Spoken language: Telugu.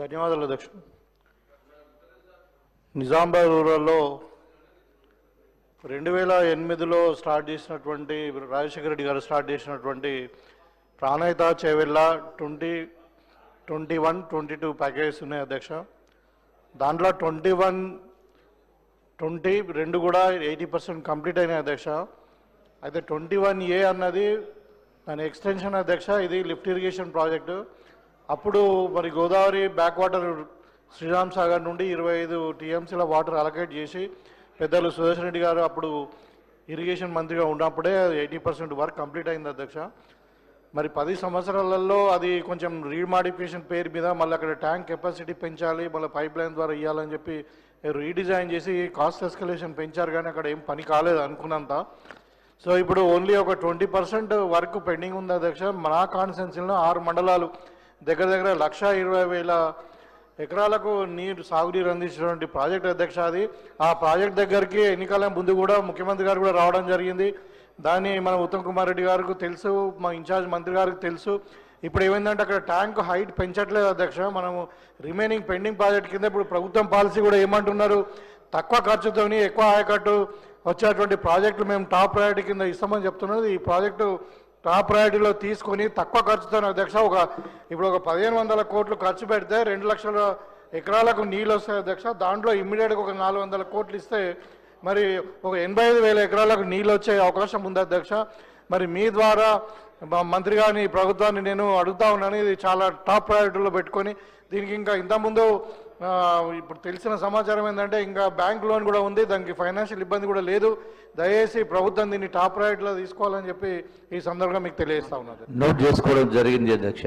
ధన్యవాదాలు అధ్యక్ష. నిజామాబాద్ రూరల్లో రెండు వేల ఎనిమిదిలో స్టార్ట్ చేసినటువంటి రాజశేఖర రెడ్డి గారు స్టార్ట్ చేసినటువంటి Pranahita Chevella twenty twenty one twenty two packages ఉన్నాయి అధ్యక్ష. దాంట్లో ట్వంటీ వన్ ట్వంటీ రెండు కూడా ఎయిటీ పర్సెంట్ కంప్లీట్ అయినాయి అధ్యక్ష. అయితే ట్వంటీ వన్ ఏ అన్నది దాని ఎక్స్టెన్షన్ అధ్యక్ష ఇది లిఫ్ట్ ఇరిగేషన్ ప్రాజెక్టు. అప్పుడు మరి గోదావరి బ్యాక్ వాటర్ శ్రీరామ్ సాగర్ నుండి ఇరవై ఐదు టీఎంసీల వాటర్ అలకేట్ చేసి పెద్దలు సుదర్శన్ రెడ్డి గారు అప్పుడు ఇరిగేషన్ మంత్రిగా ఉన్నప్పుడే ఎయిటీ పర్సెంట్ వర్క్ కంప్లీట్ అయింది అధ్యక్ష. మరి పది సంవత్సరాలలో అది కొంచెం రీమాడిఫికేషన్ పేరు మీద మళ్ళీ అక్కడ ట్యాంక్ కెపాసిటీ పెంచాలి మళ్ళీ పైప్ లైన్ ద్వారా ఇవ్వాలని చెప్పి రీడిజైన్ చేసి కాస్ట్ ఎస్కలేషన్ పెంచారు కానీ అక్కడ ఏం పని కాలేదు అనుకున్నంత. సో ఇప్పుడు ఓన్లీ ఒక ట్వంటీ పర్సెంట్ వర్క్ పెండింగ్ ఉంది అధ్యక్ష. మన కాన్సెన్సీలో ఆరు మండలాలు దగ్గర దగ్గర లక్ష ఇరవై వేల ఎకరాలకు నీరు సాగునీరు అందించినటువంటి ప్రాజెక్ట్ అధ్యక్ష అది. ఆ ప్రాజెక్ట్ దగ్గరికి ఎన్నికల ముందు కూడా ముఖ్యమంత్రి గారు కూడా రావడం జరిగింది. దాన్ని మన ఉత్తమ్ కుమార్ రెడ్డి గారికి తెలుసు మా ఇన్ఛార్జ్ మంత్రి గారికి తెలుసు. ఇప్పుడు ఏమైందంటే అక్కడ ట్యాంక్ హైట్ పెంచట్లేదు అధ్యక్ష. మనము రిమైనింగ్ పెండింగ్ ప్రాజెక్ట్ కింద ఇప్పుడు ప్రభుత్వం పాలసీ కూడా ఏమంటున్నారు? తక్కువ ఖర్చుతోని ఎక్కువ ఆయకట్టు వచ్చేటువంటి ప్రాజెక్టులు మేము టాప్ ప్రయారిటీ కింద ఇస్తామని చెప్తున్నది ఈ ప్రాజెక్టు టాప్ ప్రయారిటీలో తీసుకొని తక్కువ ఖర్చుతో అధ్యక్ష ఒక ఇప్పుడు ఒక పదిహేను వందల కోట్లు ఖర్చు పెడితే రెండు లక్షల ఎకరాలకు నీళ్ళు వస్తాయి అధ్యక్ష దాంట్లో ఇమ్మీడియట్గా ఒక నాలుగు వందల కోట్లు ఇస్తే మరి ఒక ఎనభై ఐదు వేల ఎకరాలకు నీళ్ళు వచ్చే అవకాశం ఉంది అధ్యక్ష మరి మీ ద్వారా మంత్రి గారిని ప్రభుత్వాన్ని నేను అడుగుతా ఉన్నాను. ఇది చాలా టాప్ ప్రయారిటీలో పెట్టుకొని దీనికి ఇంకా ఇంతకుముందు ఇప్పుడు తెలిసిన సమాచారం ఏంటంటే ఇంకా బ్యాంక్ లోన్ కూడా ఉంది దానికి ఫైనాన్షియల్ ఇబ్బంది కూడా లేదు. దయచేసి ప్రభుత్వం దీన్ని టాప్ ప్రయారిటీలో తీసుకోవాలని చెప్పి ఈ సందర్భంగా మీకు తెలియజేస్తా ఉన్నది నోట్ చేసుకోవడం జరిగింది అధ్యక్ష.